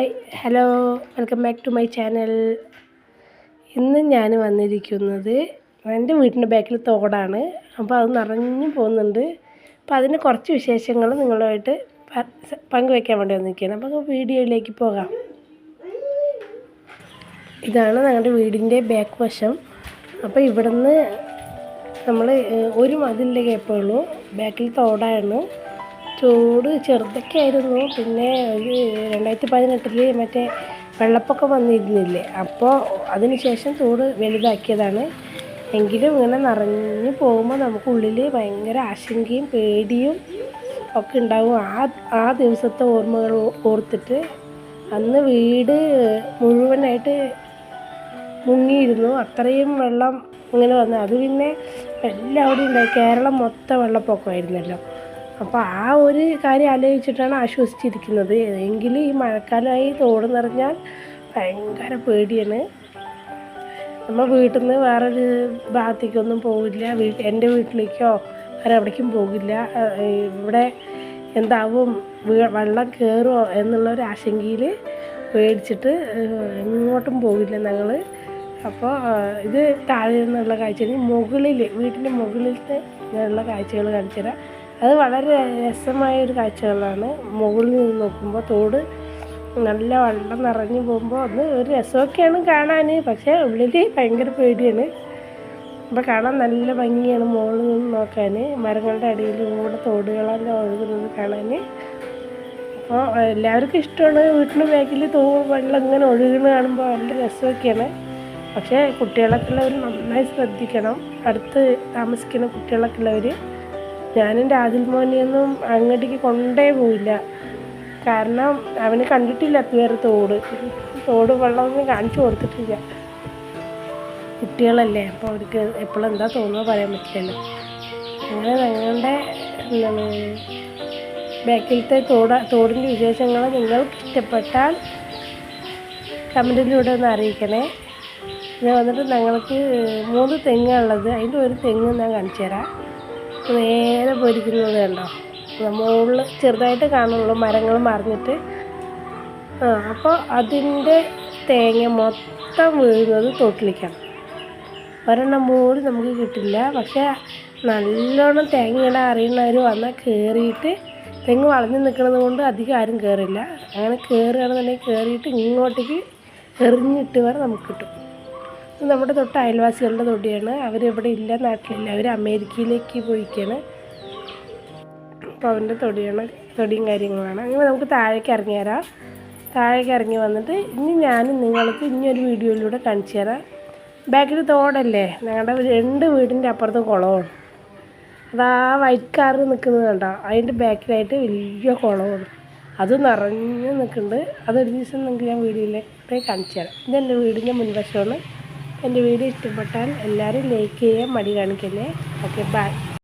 Hi hello welcome back to my channel. ഇന്ന് ഞാൻ വന്നിരിക്കുന്നത് എന്റെ വീട്ടിന്റെ ബാക്കിൽ തോടാണ്. അപ്പോൾ അത് നിറഞ്ഞു പോകുന്നുണ്ട്. അപ്പോൾ അതിന് കുറച്ച് വിശേഷങ്ങൾ നിങ്ങളുമായിട്ട് പങ്കുവയ്ക്കാൻ വേണ്ടി വന്നിരിക്കുകയാണ്. അപ്പോൾ വീഡിയോയിലേക്ക് പോകാം. ഇതാണ് ഞങ്ങളുടെ വീടിന്റെ ബാക്ക് വശം. അപ്പോൾ ഇവിടുന്ന് നമ്മൾ ഒരു മതിലിന്റെ കേപ്പുള്ളൂ ബാക്കിൽ തോടായിരുന്നു തോട് ചെറുതൊക്കെ ആയിരുന്നു. പിന്നെ ഒരു രണ്ടായിരത്തി പതിനെട്ടിൽ മറ്റേ വെള്ളപ്പൊക്കം വന്നിരുന്നില്ലേ? അപ്പോൾ അതിന് ശേഷം ചൂട് വലുതാക്കിയതാണ്. എങ്കിലും ഇങ്ങനെ നിറഞ്ഞു പോകുമ്പോൾ നമുക്ക് ഉള്ളിൽ ഭയങ്കര ആശങ്കയും പേടിയും ഒക്കെ ഉണ്ടാവും. ആ ആ ദിവസത്തെ ഓർമ്മകൾ ഓർത്തിട്ട് അന്ന് വീട് മുഴുവനായിട്ട് മുങ്ങിയിരുന്നു. അത്രയും വെള്ളം ഇങ്ങനെ വന്നു. അത് പിന്നെ എല്ലാവരും ഉണ്ടായി. കേരളം മൊത്തം വെള്ളപ്പൊക്കമായിരുന്നല്ലോ. അപ്പോൾ ആ ഒരു കാര്യം ആലോചിച്ചിട്ടാണ് ആശ്വസിച്ചിരിക്കുന്നത്. എങ്കിൽ ഈ മഴക്കാലമായി തോട് നിറഞ്ഞാൽ ഭയങ്കര പേടിയാണ്. നമ്മൾ വീട്ടിൽ നിന്ന് വേറൊരു ഭാഗത്തേക്കൊന്നും പോകില്ല വീട്ടിൽ എന്റെ വീട്ടിലേക്കോ വേറെ എവിടേക്കും പോകില്ല ഇവിടെ എന്താവും? വെള്ളം കയറുമോ എന്നുള്ള ഒരു ആശങ്കയിൽ പേടിച്ചിട്ട് എങ്ങോട്ടും പോകില്ല ഞങ്ങൾ അപ്പോൾ ഇത് താഴെ നിന്നുള്ള കാഴ്ച. മുകളിൽ വീട്ടിന്റെ മുകളിലത്തെ ഉള്ള കാഴ്ചകൾ കാണിച്ചു തരാം അത് വളരെ രസമായ ഒരു കാഴ്ചകളാണ്. മുകളിൽ നിന്ന് നോക്കുമ്പോൾ തോട് നല്ല വെള്ളം നിറഞ്ഞു പോകുമ്പോൾ അത് ഒരു രസമൊക്കെയാണ് കാണാൻ പക്ഷേ ഉള്ളിൽ ഭയങ്കര പേടിയാണ്. അപ്പോൾ കാണാൻ നല്ല ഭംഗിയാണ് മുകളിൽ നിന്ന് നോക്കാൻ മരങ്ങളുടെ അടിയിലൂടെ തോടുകളെല്ലാം ഒഴുകുന്നത് കാണാൻ അപ്പോൾ എല്ലാവർക്കും ഇഷ്ടമാണ് വീട്ടിന് ബാക്കിൽ തോ വെള്ളം ഇങ്ങനെ ഒഴുകുന്ന കാണുമ്പോൾ നല്ല രസമൊക്കെയാണ്. പക്ഷേ കുട്ടികളൊക്കെ ഉള്ളവർ നന്നായി ശ്രദ്ധിക്കണം. അടുത്ത് താമസിക്കുന്ന കുട്ടികളൊക്കെ ഉള്ളവർ ഞാനെന്റെ ആദിൽ മോനെയൊന്നും അങ്ങോട്ടേക്ക് കൊണ്ടേ പോയില്ല. കാരണം അവന് കണ്ടിട്ടില്ല വേറെ തോട്. തോട് വെള്ളമൊന്നും കാണിച്ചു കൊടുത്തിട്ടില്ല. കുട്ടികളല്ലേ അപ്പോൾ അവർക്ക് എപ്പോഴും എന്താ തോന്നുക പറയാൻ പറ്റില്ലല്ലോ. അങ്ങനെ ഞങ്ങളുടെ എന്താണ് ബാക്കിലത്തെ തോട് തോടിന്റെ വിശേഷങ്ങൾ നിങ്ങൾക്ക് ഇഷ്ടപ്പെട്ടാൽ കമന്റിലൂടെ ഒന്ന് അറിയിക്കണേ. ഞാൻ വന്നിട്ട് ഞങ്ങൾക്ക് മൂന്ന് തെങ്ങുള്ളത് അതിന്റെ ഒരു തെങ്ങ് ഞാൻ കാണിച്ചു തരാം. നേരെ പൊരിക്കുന്നത് കണ്ടോ? മുകളിൽ ചെറുതായിട്ട് കാണുള്ളൂ മരങ്ങൾ മറിഞ്ഞിട്ട്. ആ അപ്പോൾ അതിന്റെ തേങ്ങ മൊത്തം വീഴുന്നത് തോട്ടിലേക്കാണ്. ഒരെണ്ണം പോലും നമുക്ക് കിട്ടില്ല. പക്ഷേ നല്ലോണം തേങ്ങയുടെ അറിയുന്നവർ വന്നാൽ കയറിയിട്ട് തെങ്ങ് വളഞ്ഞു നിൽക്കുന്നത് കൊണ്ട് അധികം ആരും കയറില്ല അങ്ങനെ കയറുകയാണെന്നുണ്ടെങ്കിൽ കയറിയിട്ട് ഇങ്ങോട്ടേക്ക് എറിഞ്ഞിട്ട് വരെ നമുക്ക് കിട്ടും. ഇത് നമ്മുടെ തൊട്ട് അയൽവാസികളുടെ തൊടിയാണ്. അവരിവിടെ ഇല്ല നാട്ടിലില്ല. അവർ അമേരിക്കയിലേക്ക് പോയിക്കാണ്. അപ്പോൾ അവന്റെ തൊടിയാണ് തൊടിയും കാര്യങ്ങളാണ്. അങ്ങനെ നമുക്ക് താഴേക്ക് ഇറങ്ങി തരാം താഴേക്ക് ഇറങ്ങി വന്നിട്ട് ഇനി ഞാനും നിങ്ങൾക്ക് ഇനി ഒരു വീഡിയോയിലൂടെ കാണിച്ചു തരാം. ബാക്കിൽ തോടല്ലേ? ഞങ്ങളുടെ രണ്ട് വീടിന്റെ അപ്പുറത്ത് കുളമാണ് അതാ വൈറ്റ് കാർ നിൽക്കുന്നത് കണ്ടോ? അതിന്റെ ബാക്കിലായിട്ട് വലിയ കുളമാണ് അത് നിറഞ്ഞ് നിൽക്കുന്നുണ്ട് അതൊരു ദിവസം നിങ്ങൾക്ക് ഞാൻ വീഡിയോയിലേക്ക് കാണിച്ചു തരാം. ഇതെന്റെ വീടിന്റെ മുൻവശമാണ്. എന്റെ വീഡിയോ ഇഷ്ടപ്പെട്ടാൽ എല്ലാവരും ലൈക്ക് ചെയ്യാൻ മടി കാണിക്കല്ലേ. Okay bye